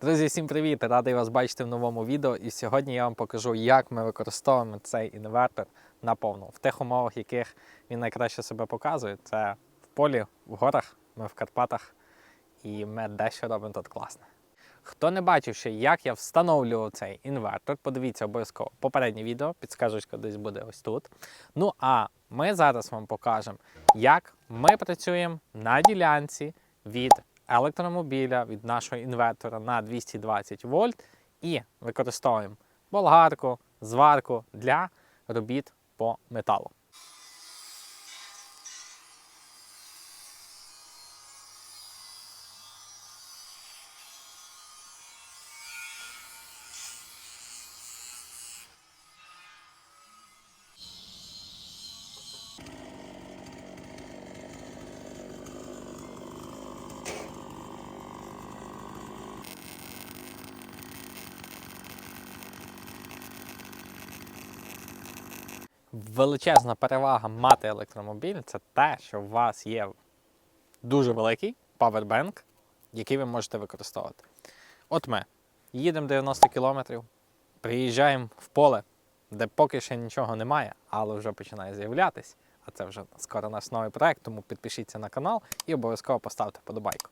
Друзі, всім привіт! Радий вас бачити в новому відео. І сьогодні я вам покажу, як ми використовуємо цей інвертор наповну в тих умовах, яких він найкраще себе показує. Це в полі, в горах, ми в Карпатах, і ми дещо робимо тут класне. Хто не бачив ще, як я встановлював цей інвертор, подивіться обов'язково попереднє відео, підсказочка десь буде ось тут. Ну а ми зараз вам покажемо, як ми працюємо на ділянці від електромобіля, від нашого інвертора на 220 вольт і використовуємо болгарку, зварку для робіт по металу. Величезна перевага мати електромобіль це те, що у вас є дуже великий павербенк, який ви можете використовувати. От ми їдемо 90 кілометрів, приїжджаємо в поле, де поки ще нічого немає, але вже починає з'являтись. А це вже скоро наш новий проект, тому підпишіться на канал і обов'язково поставте подобайку.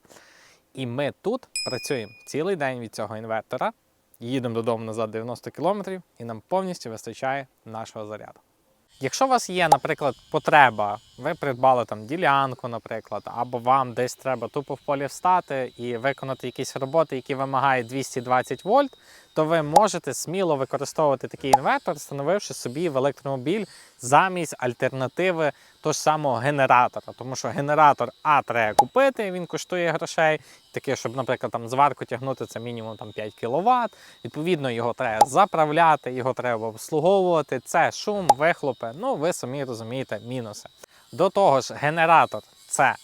І ми тут працюємо цілий день від цього інвертора, їдемо додому назад 90 кілометрів, і нам повністю вистачає нашого заряду. Якщо у вас є, наприклад, потреба, ви придбали там ділянку, наприклад, або вам десь треба тупо в полі встати і виконати якісь роботи, які вимагають 220 вольт, то ви можете сміло використовувати такий інвертор, встановивши собі в електромобіль замість альтернативи того ж самого генератора. Тому що генератор А треба купити, він коштує грошей. Таке, щоб, наприклад, там зварку тягнути, це мінімум там 5 кВт. Відповідно, його треба заправляти, його треба обслуговувати. Це шум, вихлопи. Ну, ви самі розумієте мінуси. До того ж, генератор це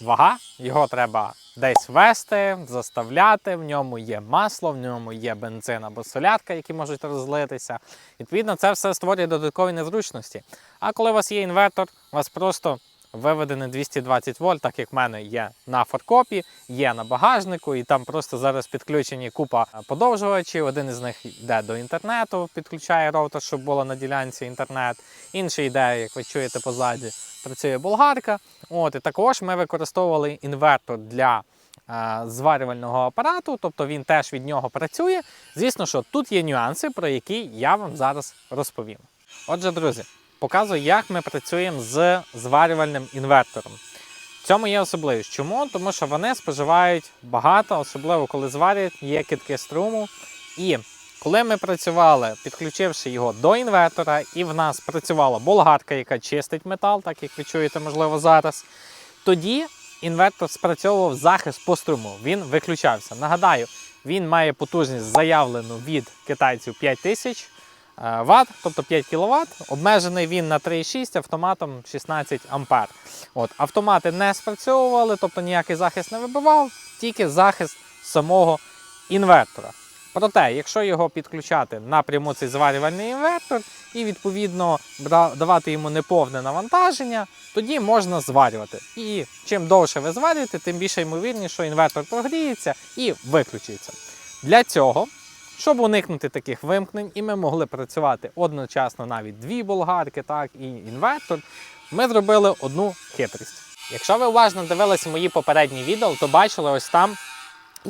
вага, його треба десь вести, заставляти. В ньому є масло, в ньому є бензин або солярка, які можуть розлитися. Відповідно, це все створює додаткові незручності. А коли у вас є інвертор, у вас просто виведений 220 вольт, так як в мене є на фаркопі, є на багажнику, і там просто зараз підключені купа подовжувачів. Один із них йде до інтернету, підключає роутер, щоб було на ділянці інтернет. Інший йде, як ви чуєте позаді, працює болгарка. От, і також ми використовували інвертор для е, зварювального апарату, тобто він теж від нього працює. Звісно, що тут є нюанси, про які я вам зараз розповім. Отже, друзі, показую, як ми працюємо з зварювальним інвертором. В цьому є особливість. Чому? Тому що вони споживають багато, особливо коли зварять, є китки струму. І коли ми працювали, підключивши його до інвертора, і в нас працювала болгарка, яка чистить метал, так як ви чуєте, можливо, зараз, тоді інвертор спрацьовував захист по струму. Він виключався. Нагадаю, він має потужність заявлену від китайців 5000 Вт, тобто 5 кВт. Обмежений він на 3,6 автоматом 16 А. От, автомати не спрацьовували, тобто ніякий захист не вибивав, тільки захист самого інвертора. Проте, якщо його підключати напряму цей зварювальний інвертор і відповідно давати йому неповне навантаження, тоді можна зварювати. І чим довше ви зварюєте, тим більше ймовірніше, що інвертор прогріється і виключиться. Для цього, щоб уникнути таких вимкнень, і ми могли працювати одночасно навіть дві болгарки, так і інвертор, ми зробили одну хитрість. Якщо ви уважно дивилися мої попередні відео, то бачили ось там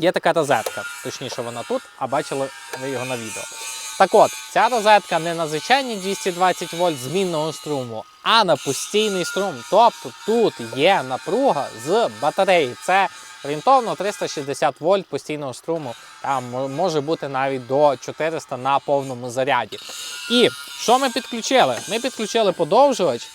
є така розетка. Точніше, вона тут, а бачили ви його на відео. Так от, ця розетка не на звичайні 220 вольт змінного струму, а на постійний струм. Тобто тут є напруга з батареї. Це орієнтовно 360 вольт постійного струму. Там може бути навіть до 400 на повному заряді. І що ми підключили? Ми підключили подовжувач,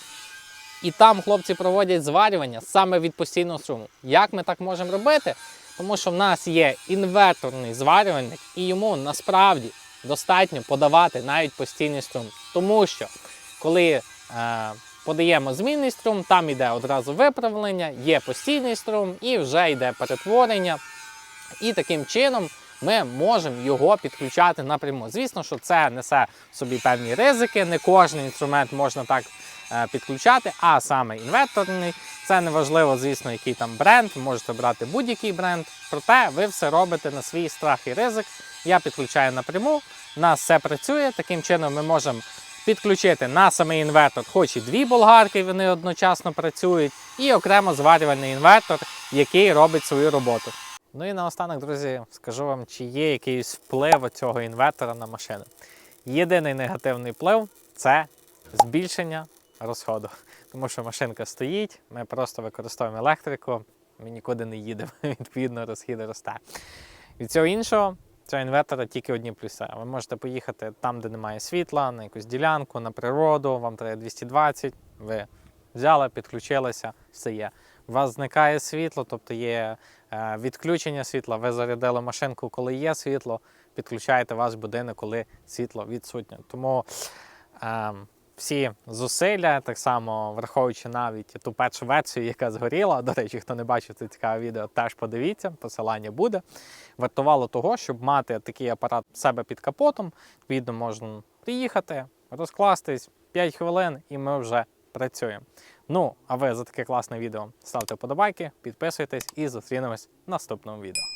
і там хлопці проводять зварювання саме від постійного струму. Як ми так можемо робити? Тому що в нас є інверторний зварювальник, і йому насправді достатньо подавати навіть постійний струм. Тому що коли е, подаємо змінний струм, там йде одразу виправлення, є постійний струм і вже йде перетворення. І таким чином ми можемо його підключати напряму. Звісно, що це несе собі певні ризики. Не кожен інструмент можна так е, підключати, а саме інверторний. Це не важливо, звісно, який там бренд. Можете брати будь-який бренд. Проте ви все робите на свій страх і ризик. Я підключаю напряму. У нас все працює. Таким чином ми можемо підключити на самий інвертор, хоч і дві болгарки, вони одночасно працюють, і окремо зварювальний інвертор, який робить свою роботу. Ну і наостанок, друзі, скажу вам, чи є якийсь вплив цього інвертора на машину. Єдиний негативний вплив це збільшення розходу. Тому що машинка стоїть, ми просто використовуємо електрику, ми нікуди не їдемо, відповідно, розхід росте. Від цього іншого, цього інвертора тільки одні плюси. Ви можете поїхати там, де немає світла, на якусь ділянку, на природу, вам треба 220, ви взяли, підключилися, все є. У вас зникає світло, тобто є е, відключення світла, ви зарядили машинку, коли є світло, підключаєте ваш будинок, коли світло відсутнє. Тому е, всі зусилля, так само враховуючи навіть ту першу версію, яка згоріла. До речі, хто не бачив це цікаве відео, теж подивіться, посилання буде. Вартувало того, щоб мати такий апарат себе під капотом. Відповідно, можна приїхати, розкластись 5 хвилин, і ми вже працюємо. Ну, а ви за таке класне відео ставте вподобайки, підписуйтесь і зустрінемось в наступному відео.